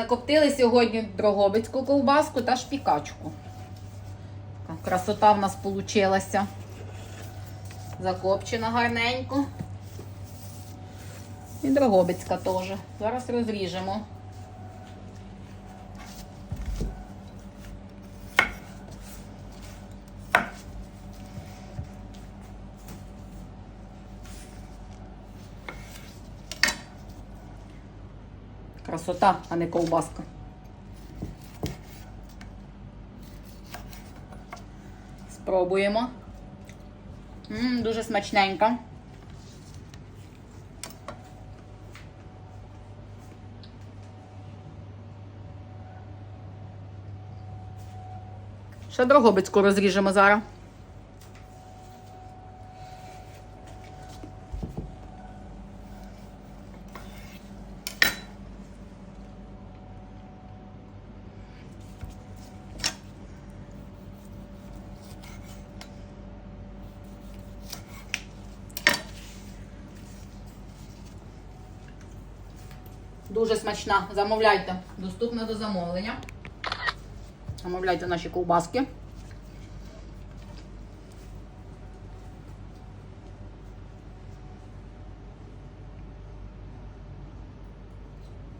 Закоптили сьогодні дрогобицьку ковбаску та шпікачку. Красота в нас вийшла. Закопчена гарненько. І дрогобицька теж. Зараз розріжемо. Красота, а не ковбаска. Спробуємо. М, дуже смачненька. Ще дрогобицьку розріжемо зараз. Дуже смачна. Замовляйте. Доступна до замовлення. Замовляйте наші ковбаски.